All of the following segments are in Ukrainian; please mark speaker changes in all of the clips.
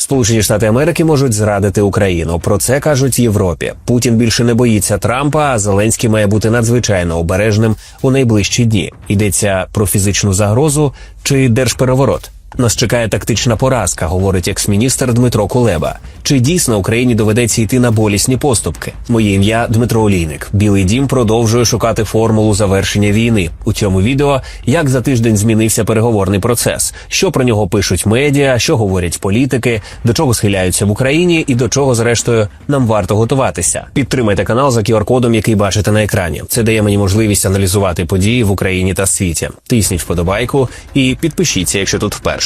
Speaker 1: Сполучені Штати Америки можуть зрадити Україну. Про це кажуть Європі. Путін більше не боїться Трампа, а Зеленський має бути надзвичайно обережним у найближчі дні. Йдеться про фізичну загрозу чи держпереворот. Нас чекає тактична поразка, говорить екс-міністр Дмитро Кулеба. Чи дійсно Україні доведеться йти на болісні поступки? Моє ім'я Дмитро Олійник. Білий дім продовжує шукати формулу завершення війни. У цьому відео як за тиждень змінився переговорний процес, що про нього пишуть медіа, що говорять політики, до чого схиляються в Україні і до чого, зрештою, нам варто готуватися. Підтримайте канал за QR-кодом, який бачите на екрані. Це дає мені можливість аналізувати події в Україні та світі. Тисніть вподобайку і підпишіться, якщо тут вперше.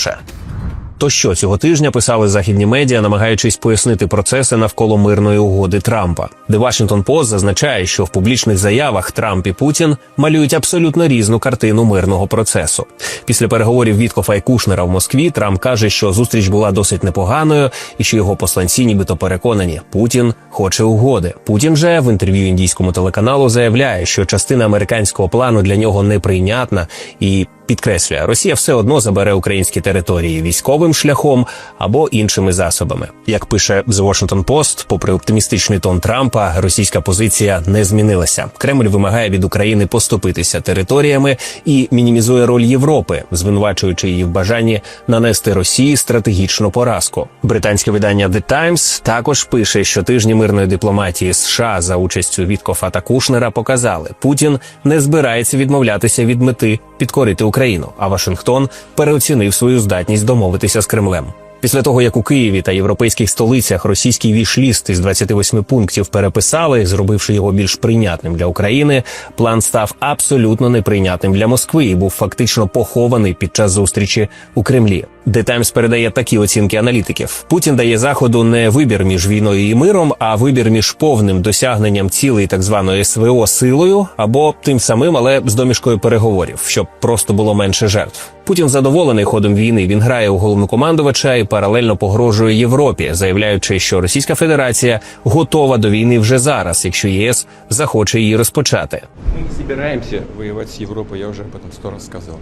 Speaker 1: То що цього тижня писали західні медіа, намагаючись пояснити процеси навколо мирної угоди Трампа. The Washington Post зазначає, що в публічних заявах Трамп і Путін малюють абсолютно різну картину мирного процесу. Після переговорів Віткофа і Кушнера в Москві Трамп каже, що зустріч була досить непоганою, і що його посланці, нібито переконані, Путін хоче угоди. Путін же в інтерв'ю індійському телеканалу заявляє, що частина американського плану для нього неприйнятна і. Підкреслює, Росія все одно забере українські території військовим шляхом або іншими засобами. Як пише The Washington Post, попри оптимістичний тон Трампа, російська позиція не змінилася. Кремль вимагає від України поступитися територіями і мінімізує роль Європи, звинувачуючи її в бажанні нанести Росії стратегічну поразку. Британське видання The Times також пише, що тижні мирної дипломатії США за участю Віткофа та Кушнера показали, Путін не збирається відмовлятися від мети підкорити Україну, а Вашингтон переоцінив свою здатність домовитися з Кремлем. Після того, як у Києві та європейських столицях російський вішліст із 28 пунктів переписали, зробивши його більш прийнятним для України, план став абсолютно неприйнятним для Москви і був фактично похований під час зустрічі у Кремлі. The Times передає такі оцінки аналітиків: Путін дає заходу не вибір між війною і миром, а вибір між повним досягненням цілей так званої СВО силою або тим самим, але з домішкою переговорів, щоб просто було менше жертв. Путін задоволений ходом війни. Він грає у головнокомандувача і паралельно погрожує Європі, заявляючи, що Російська Федерація готова до війни вже зараз, якщо ЄС захоче її розпочати.
Speaker 2: Мы не собираемся воевать с Европой, я уже об сто раз сказал.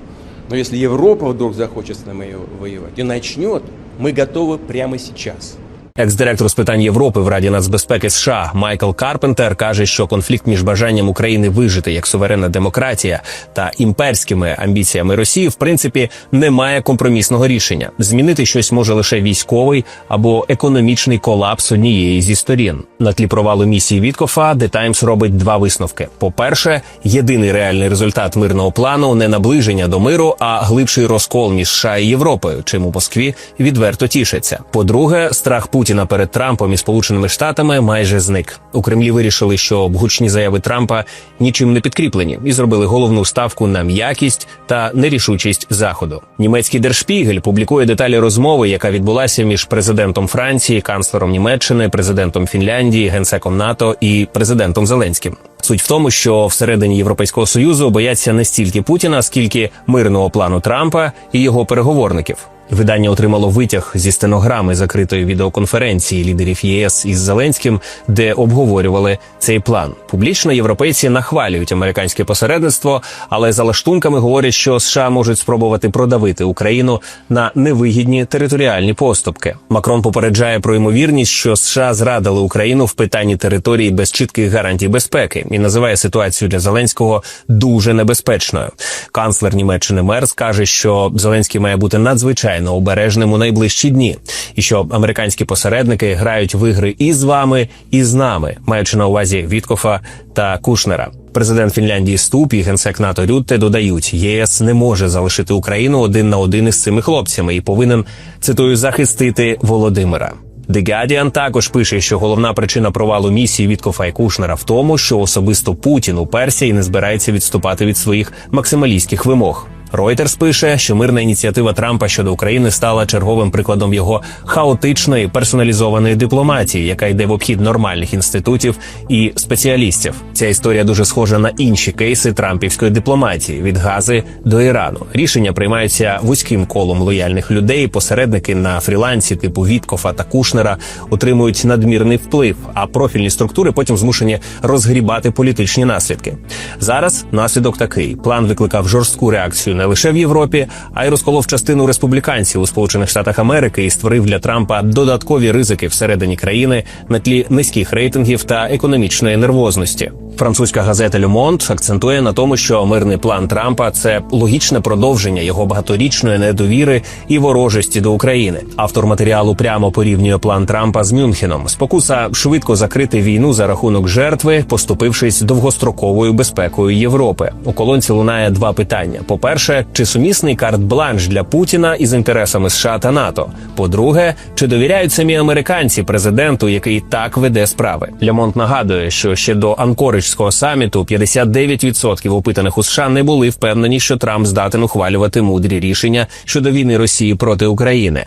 Speaker 2: Но если Европа вдруг захочет с нами воевать и начнет, мы готовы прямо сейчас.
Speaker 1: Екс-директор з питань Європи в Раді нацбезпеки США Майкл Карпентер каже, що конфлікт між бажанням України вижити як суверенна демократія та імперськими амбіціями Росії в принципі не має компромісного рішення. Змінити щось може лише військовий або економічний колапс однієї зі сторін. На тлі провалу місії Віткофа The Times робить два висновки: по-перше, єдиний реальний результат мирного плану не наближення до миру, а глибший розкол між США і Європою, чим у Москві відверто тішиться. По-друге, страх Путіна перед Трампом і Сполученими Штатами майже зник. У Кремлі вирішили, що гучні заяви Трампа нічим не підкріплені, і зробили головну ставку на м'якість та нерішучість заходу. Німецький Держпігель публікує деталі розмови, яка відбулася між президентом Франції, канцлером Німеччини, президентом Фінляндії, генсеком НАТО і президентом Зеленським. Суть в тому, що всередині Європейського союзу бояться не стільки Путіна, скільки мирного плану Трампа і його переговорників. Видання отримало витяг зі стенограми закритої відеоконференції лідерів ЄС із Зеленським, де обговорювали цей план. Публічно європейці нахвалюють американське посередництво, але за лаштунками говорять, що США можуть спробувати продавити Україну на невигідні територіальні поступки. Макрон попереджає про ймовірність, що США зрадили Україну в питанні території без чітких гарантій безпеки і називає ситуацію для Зеленського дуже небезпечною. Канцлер Німеччини Мерц каже, що Зеленський має бути надзвичайно обережним у найближчі дні, і що американські посередники грають в ігри і з вами, і з нами, маючи на увазі Віткофа та Кушнера. Президент Фінляндії Ступ і генсек НАТО Рютте додають, ЄС не може залишити Україну один на один із цими хлопцями і повинен цитую захистити Володимира. The Guardian також пише, що головна причина провалу місії Віткофа і Кушнера в тому, що особисто Путін уперся і не збирається відступати від своїх максималістських вимог. Reuters пише, що мирна ініціатива Трампа щодо України стала черговим прикладом його хаотичної персоналізованої дипломатії, яка йде в обхід нормальних інститутів і спеціалістів. Ця історія дуже схожа на інші кейси трампівської дипломатії від Гази до Ірану. Рішення приймаються вузьким колом лояльних людей. Посередники на фрілансі типу Віткофа та Кушнера отримують надмірний вплив, а профільні структури потім змушені розгрібати політичні наслідки. Зараз наслідок такий: план викликав жорстку реакцію не лише в Європі, а й розколов частину республіканців у Сполучених Штатах Америки і створив для Трампа додаткові ризики всередині країни на тлі низьких рейтингів та економічної нервозності. Французька газета Monde акцентує на тому, що мирний план Трампа це логічне продовження його багаторічної недовіри і ворожості до України. Автор матеріалу прямо порівнює план Трампа з Мюнхеном. Спокуса швидко закрити війну за рахунок жертви, поступившись довгостроковою безпекою Європи. У колонці лунає два питання: по-перше, чи сумісний карт-бланш для Путіна із інтересами США та НАТО? По-друге, чи довіряють самі американці президенту, який так веде справи? Лямонт нагадує, що ще до Анкоричського саміту 59% опитаних у США не були впевнені, що Трамп здатен ухвалювати мудрі рішення щодо війни Росії проти України.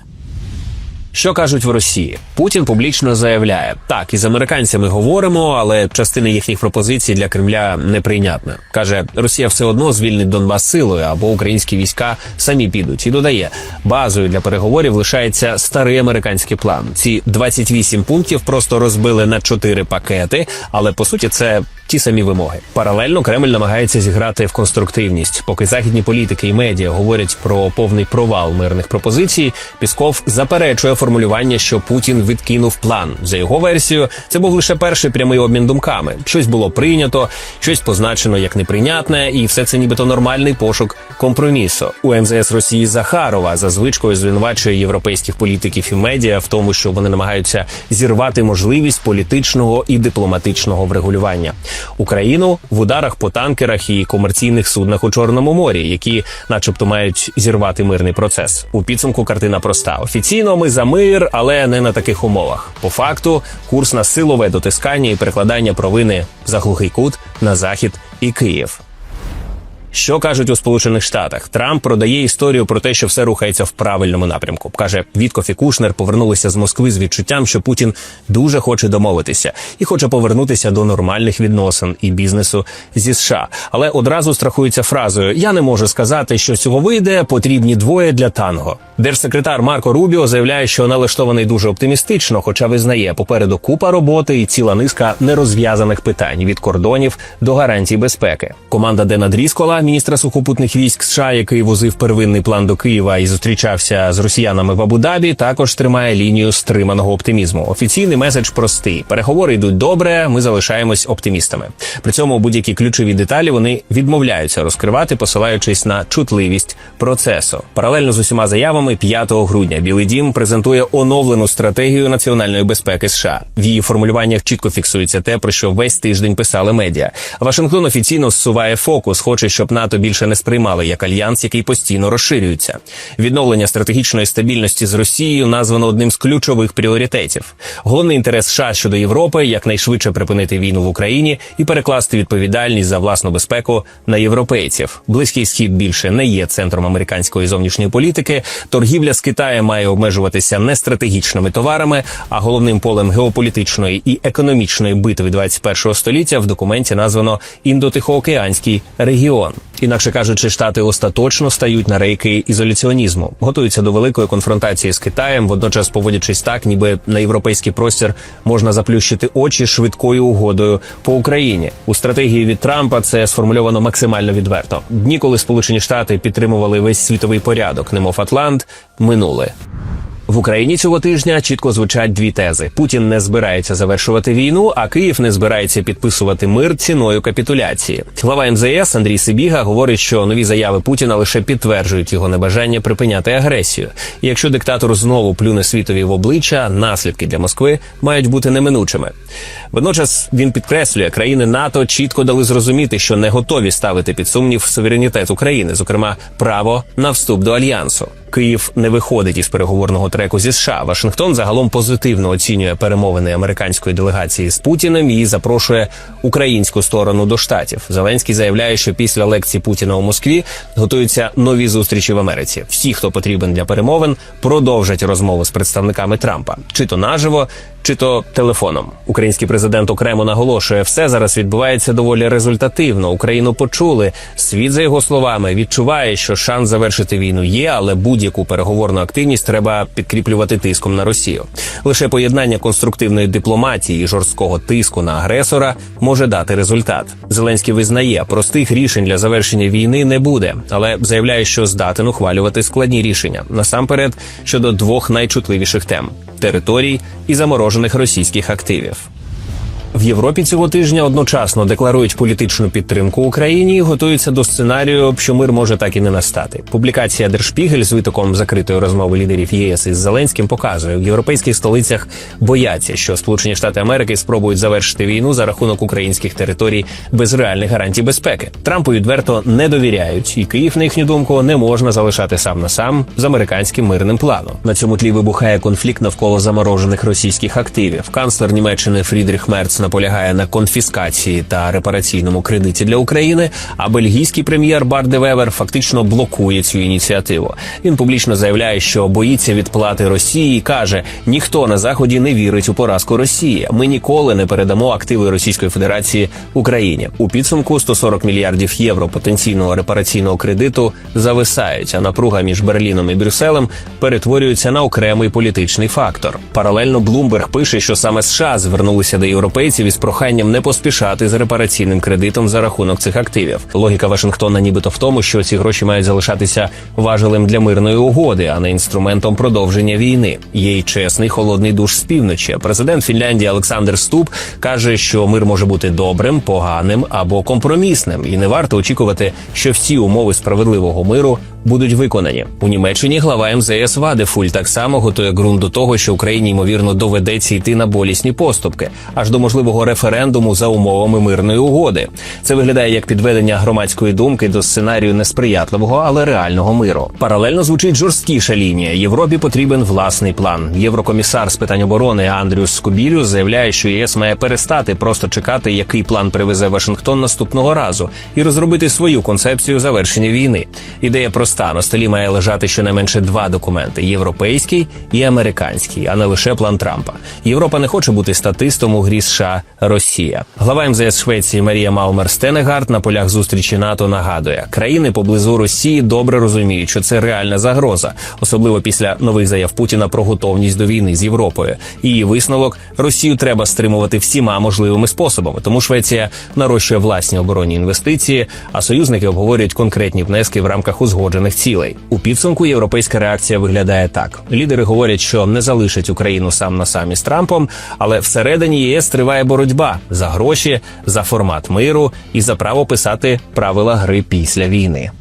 Speaker 1: Що кажуть в Росії? Путін публічно заявляє: так, із американцями говоримо, але частина їхніх пропозицій для Кремля неприйнятна. каже, Росія все одно звільнить Донбас силою або українські війська самі підуть. І додає, базою для переговорів лишається старий американський план. Ці 28 пунктів просто розбили на 4 пакети, але по суті це. Ті самі вимоги паралельно Кремль намагається зіграти в конструктивність. Поки західні політики і медіа говорять про повний провал мирних пропозицій. Пісков заперечує формулювання, що Путін відкинув план. За його версією, це був лише перший прямий обмін думками. Щось було прийнято, щось позначено як неприйнятне, і все це нібито нормальний пошук компромісу. У МЗС Росії Захарова за звичкою звинувачує європейських політиків і медіа в тому, що вони намагаються зірвати можливість політичного і дипломатичного врегулювання. Україну в ударах по танкерах і комерційних суднах у Чорному морі, які, начебто, мають зірвати мирний процес. У підсумку картина проста. Офіційно ми за мир, але не на таких умовах. По факту, курс на силове дотискання і перекладання провини за глухий кут на захід і Київ. Що кажуть у Сполучених Штатах? Трамп продає історію про те, що все рухається в правильному напрямку. каже, Віткоф і Кушнер повернулися з Москви з відчуттям, що Путін дуже хоче домовитися і хоче повернутися до нормальних відносин і бізнесу зі США. Але одразу страхується фразою: Я не можу сказати, що цього вийде. Потрібні двоє для танго. Держсекретар Марко Рубіо заявляє, що налаштований дуже оптимістично, хоча визнає попереду купа роботи і ціла низка нерозв'язаних питань від кордонів до гарантій безпеки. Команда Дена Дріскола, міністра сухопутних військ США, який возив первинний план до Києва і зустрічався з росіянами в Абу-Дабі, також тримає лінію стриманого оптимізму. Офіційний меседж простий: переговори йдуть добре. Ми залишаємось оптимістами. При цьому будь-які ключові деталі вони відмовляються розкривати, посилаючись на чутливість процесу. Паралельно з усіма заявами 5 грудня Білий Дім презентує оновлену стратегію національної безпеки США. В її формулюваннях чітко фіксується те, про що весь тиждень писали медіа. Вашингтон офіційно зсуває фокус, хоче, щоб НАТО більше не сприймали як альянс, який постійно розширюється. Відновлення стратегічної стабільності з Росією названо одним з ключових пріоритетів. Головний інтерес США щодо Європи якнайшвидше припинити війну в Україні і перекласти відповідальність за власну безпеку на європейців. Близький схід більше не є центром американської зовнішньої політики. Торгівля з Китаєм має обмежуватися не стратегічними товарами, а головним полем геополітичної і економічної битви 21 століття в документі названо індотихоокеанський регіон. Інакше кажучи, штати остаточно стають на рейки ізоляціонізму, готуються до великої конфронтації з Китаєм, водночас поводячись так, ніби на європейський простір можна заплющити очі швидкою угодою по Україні. У стратегії від Трампа це сформульовано максимально відверто. Дні, коли Сполучені Штати підтримували весь світовий порядок, немов Атлант, минули. В Україні цього тижня чітко звучать дві тези: Путін не збирається завершувати війну, а Київ не збирається підписувати мир ціною капітуляції. Глава МЗС Андрій Сибіга говорить, що нові заяви Путіна лише підтверджують його небажання припиняти агресію. І якщо диктатор знову плюне світові в обличчя, наслідки для Москви мають бути неминучими. Водночас він підкреслює, країни НАТО чітко дали зрозуміти, що не готові ставити під сумнів суверенітет України, зокрема право на вступ до альянсу. Київ не виходить із переговорного треку зі США. Вашингтон загалом позитивно оцінює перемовини американської делегації з Путіним і запрошує українську сторону до штатів. Зеленський заявляє, що після лекції Путіна у Москві готуються нові зустрічі в Америці. Всі, хто потрібен для перемовин, продовжать розмову з представниками Трампа, чи то наживо, чи то телефоном. Український президент окремо наголошує, все зараз відбувається доволі результативно. Україну почули. Світ, за його словами, відчуває, що шанс завершити війну є, але будь-яку переговорну активність треба підкріплювати тиском на Росію. Лише поєднання конструктивної дипломатії і жорсткого тиску на агресора може дати результат. Зеленський визнає, простих рішень для завершення війни не буде, але заявляє, що здатен ухвалювати складні рішення насамперед щодо двох найчутливіших тем територій і заморожених російських активів. В Європі цього тижня одночасно декларують політичну підтримку Україні і готуються до сценарію, що мир може так і не настати. Публікація Держпігель з витоком закритої розмови лідерів ЄС із Зеленським показує, в європейських столицях бояться, що Сполучені Штати Америки спробують завершити війну за рахунок українських територій без реальних гарантій безпеки. Трампу відверто не довіряють, і Київ, на їхню думку, не можна залишати сам на сам з американським мирним планом. На цьому тлі вибухає конфлікт навколо заморожених російських активів. Канцлер Німеччини Фрідріх Мерц наполягає на конфіскації та репараційному кредиті для України. А бельгійський прем'єр Барде Вевер фактично блокує цю ініціативу. Він публічно заявляє, що боїться відплати Росії і каже: ніхто на заході не вірить у поразку Росії. Ми ніколи не передамо активи Російської Федерації Україні. У підсумку 140 мільярдів євро потенційного репараційного кредиту зависають, а напруга між Берліном і Брюсселем перетворюється на окремий політичний фактор. Паралельно Блумберг пише, що саме США звернулися до європейців із проханням не поспішати з репараційним кредитом за рахунок цих активів. Логіка Вашингтона, нібито в тому, що ці гроші мають залишатися важелем для мирної угоди, а не інструментом продовження війни. Є чесний холодний душ з півночі. Президент Фінляндії Олександр Ступ каже, що мир може бути добрим, поганим або компромісним, і не варто очікувати, що всі умови справедливого миру будуть виконані. У Німеччині глава МЗС Вадефуль так само готує ґрунт до того, що Україні ймовірно доведеться йти на болісні поступки, аж до можливого референдуму за умовами мирної угоди. Це виглядає як підведення громадської думки до сценарію несприятливого, але реального миру. Паралельно звучить жорсткіша лінія. Європі потрібен власний план. Єврокомісар з питань оборони Андрюс Скобілю заявляє, що ЄС має перестати просто чекати, який план привезе Вашингтон наступного разу, і розробити свою концепцію завершення війни. Ідея проста на столі має лежати щонайменше два документи: європейський і американський, а не лише план Трампа. Європа не хоче бути статистом у грі США Росія. Глава МЗС Швеції Марія Маумер Стенегард на полях зустрічі НАТО нагадує, країни поблизу Росії добре розуміють, що це реальна загроза, особливо після нових заяв Путіна про готовність до війни з Європою. Її висновок Росію треба стримувати всіма можливими способами. Тому Швеція нарощує власні оборонні інвестиції, а союзники обговорюють конкретні внески в рамках узгоджених цілей. У підсумку європейська реакція виглядає так: лідери говорять, що не залишать Україну сам на самі з Трампом, але всередині ЄС триває боротьба за гроші, за формат миру і за право писати правила гри після війни.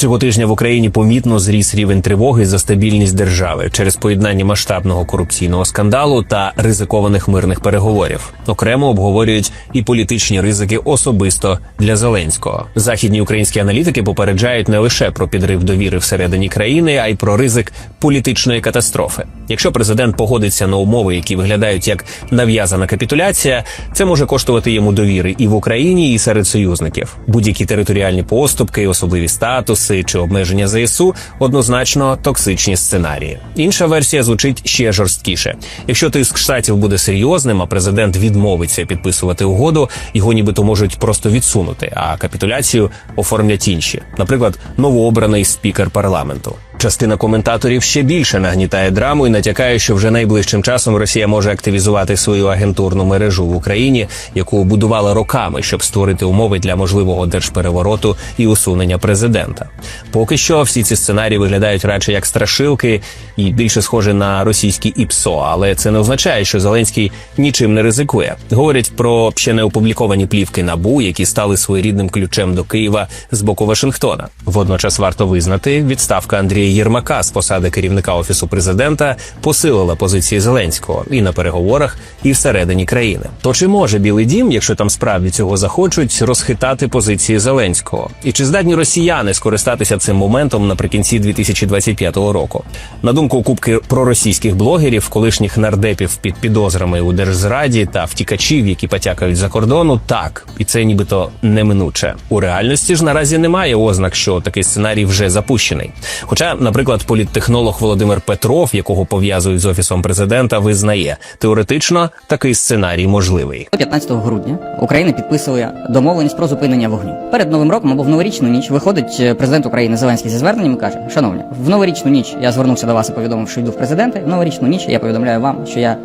Speaker 1: Цього тижня в Україні помітно зріс рівень тривоги за стабільність держави через поєднання масштабного корупційного скандалу та ризикованих мирних переговорів. Окремо обговорюють і політичні ризики особисто для Зеленського. Західні українські аналітики попереджають не лише про підрив довіри всередині країни, а й про ризик політичної катастрофи. Якщо президент погодиться на умови, які виглядають як нав'язана капітуляція, це може коштувати йому довіри і в Україні, і серед союзників. Будь-які територіальні поступки, особливі статуси чи обмеження ЗСУ однозначно токсичні сценарії. Інша версія звучить ще жорсткіше. Якщо тиск штатів буде серйозним, а президент відмовиться підписувати угоду, його нібито можуть просто відсунути, а капітуляцію оформлять інші, наприклад, новообраний спікер парламенту. Частина коментаторів ще більше нагнітає драму і натякає, що вже найближчим часом Росія може активізувати свою агентурну мережу в Україні, яку будувала роками, щоб створити умови для можливого держперевороту і усунення президента. Поки що всі ці сценарії виглядають радше як страшилки і більше схожі на російські ІПСО, але це не означає, що Зеленський нічим не ризикує. Говорять про ще не опубліковані плівки набу, які стали своєрідним ключем до Києва з боку Вашингтона. Водночас варто визнати, відставка Андрія Єрмака з посади керівника офісу президента посилила позиції Зеленського і на переговорах, і всередині країни. То чи може Білий Дім, якщо там справді цього захочуть, розхитати позиції Зеленського? І чи здатні росіяни скористатися цим моментом наприкінці 2025 року? На думку кубки проросійських блогерів, колишніх нардепів під підозрами у держзраді та втікачів, які потякають за кордону, так і це нібито неминуче. У реальності ж наразі немає ознак, що такий сценарій вже запущений. Хоча наприклад, політтехнолог Володимир Петров, якого пов'язують з офісом президента, визнає теоретично такий сценарій можливий.
Speaker 3: 15 грудня Україна підписує домовленість про зупинення вогню. Перед новим роком або в новорічну ніч виходить е, президент України Зеленський зі зверненням і каже: Шановні, в новорічну ніч я звернувся до вас і повідомив, що йду в президенти. В новорічну ніч я повідомляю вам, що я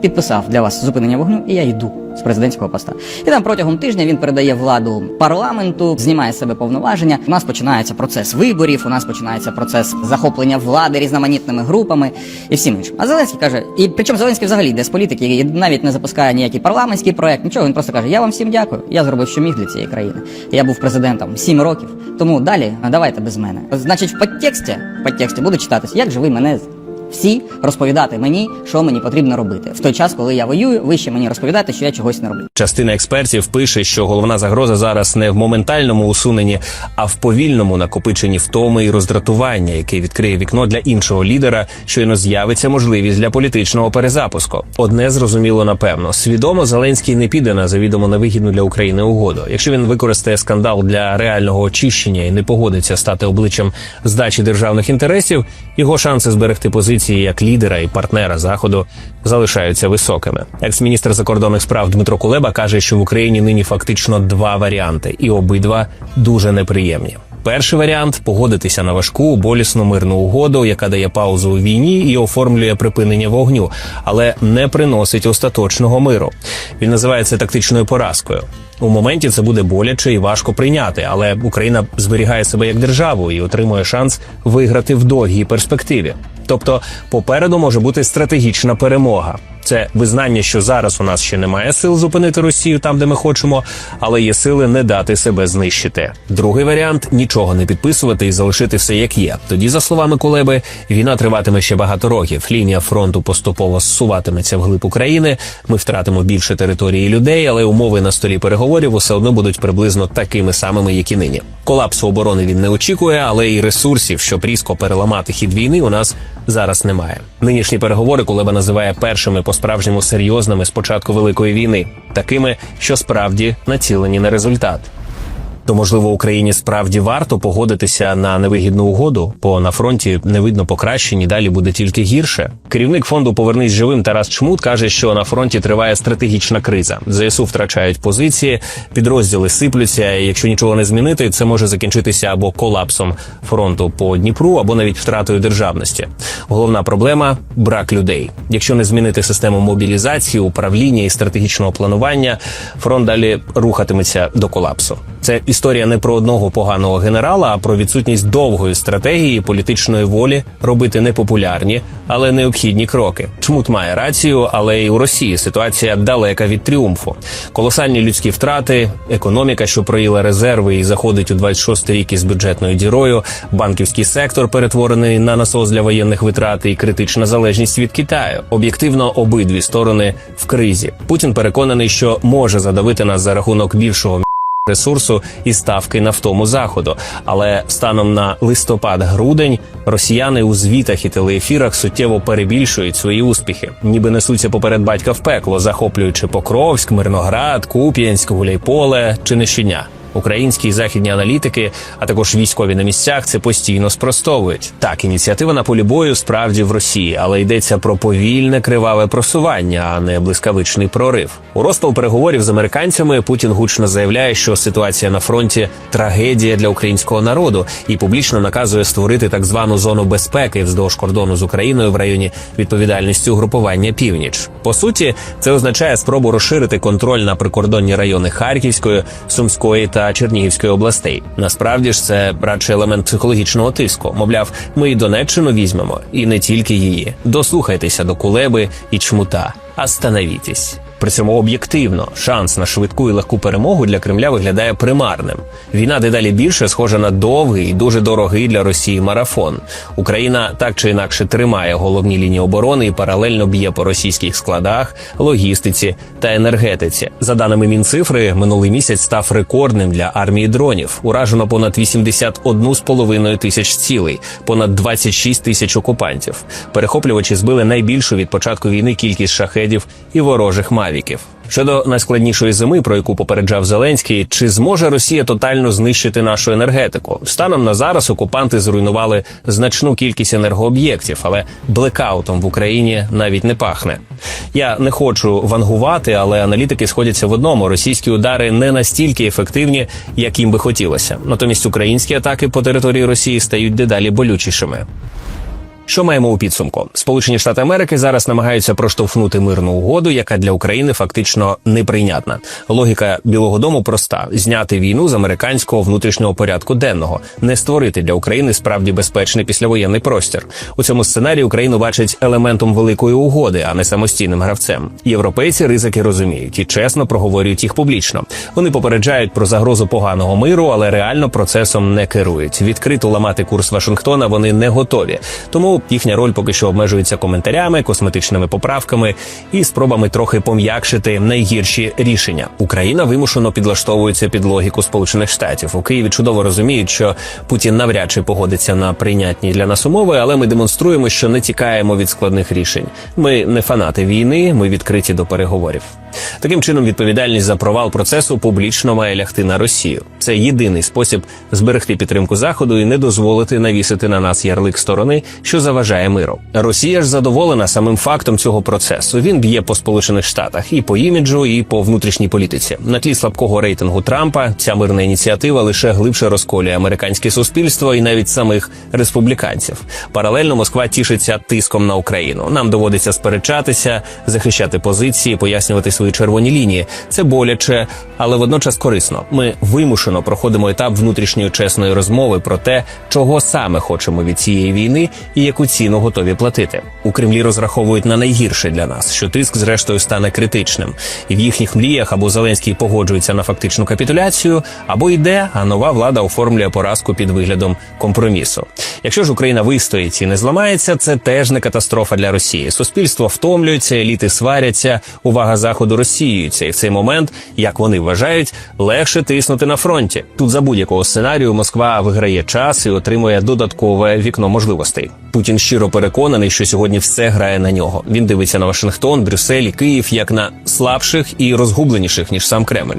Speaker 3: підписав для вас зупинення вогню, і я йду з президентського поста. І там протягом тижня він передає владу парламенту, знімає з себе повноваження. У нас починається процес виборів, у нас починається процес захоплення влади різноманітними групами і всім іншим. А Зеленський каже, і причому Зеленський взагалі йде з політики і навіть не запускає ніякий парламентський проект, нічого. Він просто каже: Я вам всім дякую. Я зробив, що міг для цієї країни. Я був президентом сім років. Тому далі давайте без мене. Значить, в подтексті, в подтексті буде читатись, як же ви мене всі розповідати мені, що мені потрібно робити. В той час, коли я воюю, ви ще мені розповідаєте, що я чогось не роблю.
Speaker 1: Частина експертів пише, що головна загроза зараз не в моментальному усуненні, а в повільному накопиченні втоми і роздратування, яке відкриє вікно для іншого лідера, щойно з'явиться можливість для політичного перезапуску. Одне зрозуміло напевно: свідомо Зеленський не піде на завідомо невигідну для України угоду. Якщо він використає скандал для реального очищення і не погодиться стати обличчям здачі державних інтересів, його шанси зберегти позиції як лідера і партнера заходу залишаються високими. Екс-міністр закордонних справ Дмитро Кулеба каже, що в Україні нині фактично два варіанти, і обидва дуже неприємні. Перший варіант погодитися на важку болісну мирну угоду, яка дає паузу у війні і оформлює припинення вогню, але не приносить остаточного миру. Він називає це тактичною поразкою. У моменті це буде боляче і важко прийняти, але Україна зберігає себе як державу і отримує шанс виграти в довгій перспективі. Тобто, попереду може бути стратегічна перемога. Це визнання, що зараз у нас ще немає сил зупинити Росію там, де ми хочемо, але є сили не дати себе знищити. Другий варіант нічого не підписувати і залишити все як є. Тоді, за словами Кулеби, війна триватиме ще багато років. Лінія фронту поступово зсуватиметься вглиб України. Ми втратимо більше території людей, але умови на столі переговорів усе одно будуть приблизно такими самими, як і нині. Колапсу оборони він не очікує, але і ресурсів, щоб різко переламати хід війни, у нас зараз немає. Нинішні переговори Кулеба називає першими по справжньому серйозними з початку великої війни, такими, що справді націлені на результат. То можливо Україні справді варто погодитися на невигідну угоду, бо на фронті не видно покращень і далі буде тільки гірше. Керівник фонду Повернись живим Тарас Чмут каже, що на фронті триває стратегічна криза. ЗСУ втрачають позиції, підрозділи сиплються. і Якщо нічого не змінити, це може закінчитися або колапсом фронту по Дніпру, або навіть втратою державності. Головна проблема брак людей. Якщо не змінити систему мобілізації, управління і стратегічного планування, фронт далі рухатиметься до колапсу. Це історія не про одного поганого генерала, а про відсутність довгої стратегії і політичної волі робити непопулярні, але необхідні кроки. Чмут має рацію, але і у Росії ситуація далека від тріумфу. Колосальні людські втрати, економіка, що проїла резерви і заходить у 26 рік із бюджетною дірою, банківський сектор перетворений на насос для воєнних витрат і критична залежність від Китаю. Об'єктивно, обидві сторони в кризі. Путін переконаний, що може задавити нас за рахунок більшого ресурсу і ставки на втому заходу. Але станом на листопад-грудень росіяни у звітах і телеефірах суттєво перебільшують свої успіхи, ніби несуться поперед батька в пекло, захоплюючи Покровськ, Мирноград, Куп'янськ, Гуляйполе чи не щодня. Українські і західні аналітики, а також військові на місцях це постійно спростовують. Так, ініціатива на полі бою справді в Росії, але йдеться про повільне криваве просування, а не блискавичний прорив. У розпал переговорів з американцями Путін гучно заявляє, що ситуація на фронті трагедія для українського народу і публічно наказує створити так звану зону безпеки вздовж кордону з Україною в районі відповідальності угрупування Північ. По суті, це означає спробу розширити контроль на прикордонні райони Харківської, Сумської та Чернігівської областей. Насправді ж це радше елемент психологічного тиску. Мовляв, ми і Донеччину візьмемо, і не тільки її. Дослухайтеся до Кулеби і чмута. Остановітесь. При цьому об'єктивно шанс на швидку і легку перемогу для Кремля виглядає примарним. Війна дедалі більше схожа на довгий і дуже дорогий для Росії марафон. Україна так чи інакше тримає головні лінії оборони і паралельно б'є по російських складах, логістиці та енергетиці. За даними Мінцифри, минулий місяць став рекордним для армії дронів. Уражено понад 81,5 тисяч цілей, понад 26 тисяч окупантів. Перехоплювачі збили найбільшу від початку війни кількість шахедів і ворожих мавіків. Щодо найскладнішої зими, про яку попереджав Зеленський, чи зможе Росія тотально знищити нашу енергетику? Станом на зараз окупанти зруйнували значну кількість енергооб'єктів, але блекаутом в Україні навіть не пахне. Я не хочу вангувати, але аналітики сходяться в одному: російські удари не настільки ефективні, як їм би хотілося. Натомість українські атаки по території Росії стають дедалі болючішими. Що маємо у підсумку? Сполучені Штати Америки зараз намагаються проштовхнути мирну угоду, яка для України фактично неприйнятна. Логіка Білого Дому проста: зняти війну з американського внутрішнього порядку денного, не створити для України справді безпечний післявоєнний простір. У цьому сценарії Україну бачать елементом великої угоди, а не самостійним гравцем. Європейці ризики розуміють і чесно проговорюють їх публічно. Вони попереджають про загрозу поганого миру, але реально процесом не керують. Відкрито ламати курс Вашингтона вони не готові. Тому їхня роль поки що обмежується коментарями, косметичними поправками і спробами трохи пом'якшити найгірші рішення. Україна вимушено підлаштовується під логіку Сполучених Штатів. У Києві чудово розуміють, що Путін навряд чи погодиться на прийнятні для нас умови, але ми демонструємо, що не тікаємо від складних рішень. Ми не фанати війни, ми відкриті до переговорів. Таким чином, відповідальність за провал процесу публічно має лягти на Росію. Це єдиний спосіб зберегти підтримку заходу і не дозволити навісити на нас ярлик сторони, що заважає миру. Росія ж задоволена самим фактом цього процесу. Він б'є по сполучених штатах і по іміджу, і по внутрішній політиці. На тлі слабкого рейтингу Трампа ця мирна ініціатива лише глибше розколює американське суспільство і навіть самих республіканців. Паралельно Москва тішиться тиском на Україну. Нам доводиться сперечатися, захищати позиції, пояснювати свої червоні лінії. Це боляче, але водночас корисно. Ми вимушено проходимо етап внутрішньої чесної розмови про те, чого саме хочемо від цієї війни і яку ціну готові платити. У Кремлі розраховують на найгірше для нас, що тиск зрештою стане критичним, і в їхніх мріях або Зеленський погоджується на фактичну капітуляцію, або йде, а нова влада оформлює поразку під виглядом компромісу. Якщо ж Україна вистоїть і не зламається, це теж не катастрофа для Росії. Суспільство втомлюється, еліти сваряться, увага заходу розсіюється, і в цей момент, як вони вважають, легше тиснути на фронті. Тут за будь-якого сценарію Москва виграє час і отримує додаткове вікно можливостей. Путін щиро переконаний, що сьогодні все грає на нього. Він дивиться на Вашингтон, Брюссель Київ як на слабших і розгубленіших ніж сам Кремль.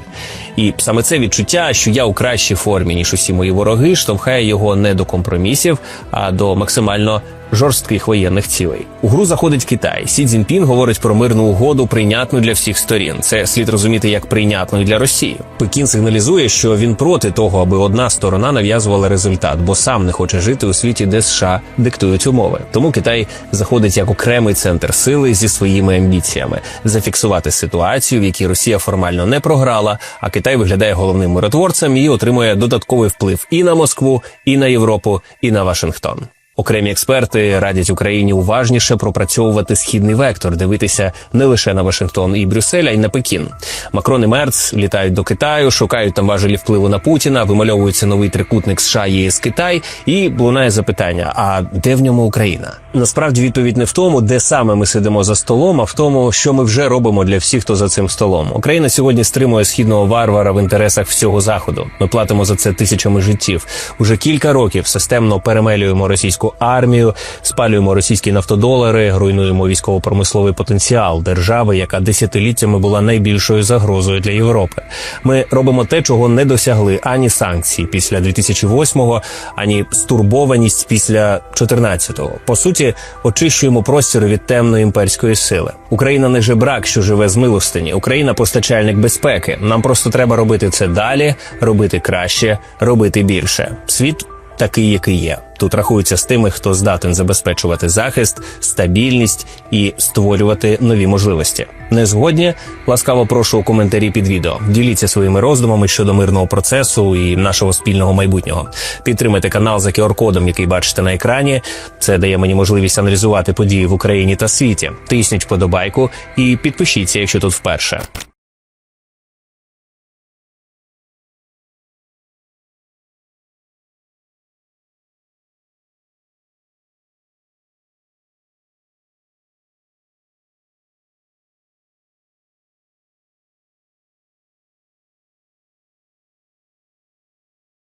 Speaker 1: І саме це відчуття, що я у кращій формі ніж усі мої вороги, штовхає його не до компромісів, а до максимально жорстких воєнних цілей. У гру заходить Китай. Сі Цзіньпін говорить про мирну угоду, прийнятну для всіх сторін. Це слід розуміти як прийнятну для Росії. Пекін сигналізує, що він проти того, аби одна сторона нав'язувала результат, бо сам не хоче жити у світі, де США диктують умови. Тому Китай заходить як окремий центр сили зі своїми амбіціями зафіксувати ситуацію, в якій Росія формально не програла, а Китай виглядає головним миротворцем і отримує додатковий вплив і на Москву, і на Європу, і на Вашингтон. Окремі експерти радять Україні уважніше пропрацьовувати східний вектор, дивитися не лише на Вашингтон і Брюссель, а й на Пекін. Макрон і Мерц літають до Китаю, шукають там важелі впливу на Путіна, вимальовується новий трикутник США, ЄС, Китай, і лунає запитання: а де в ньому Україна? Насправді відповідь не в тому, де саме ми сидимо за столом, а в тому, що ми вже робимо для всіх, хто за цим столом. Україна сьогодні стримує східного варвара в інтересах всього заходу. Ми платимо за це тисячами життів. Уже кілька років системно перемелюємо російську армію, спалюємо російські нафтодолари, руйнуємо військово-промисловий потенціал держави, яка десятиліттями була найбільшою загрозою для Європи. Ми робимо те, чого не досягли ані санкції після 2008-го, ані стурбованість після 14-го. По суті, очищуємо простір від темної імперської сили. Україна не жебрак, що живе з милостині. Україна постачальник безпеки. Нам просто треба робити це далі, робити краще, робити більше. Світ такий, який є. Тут рахуються з тими, хто здатен забезпечувати захист, стабільність і створювати нові можливості. Не згодні? Ласкаво прошу у коментарі під відео. Діліться своїми роздумами щодо мирного процесу і нашого спільного майбутнього. Підтримайте канал за QR-кодом, який бачите на екрані. Це дає мені можливість аналізувати події в Україні та світі. Тисніть вподобайку і підпишіться, якщо тут вперше.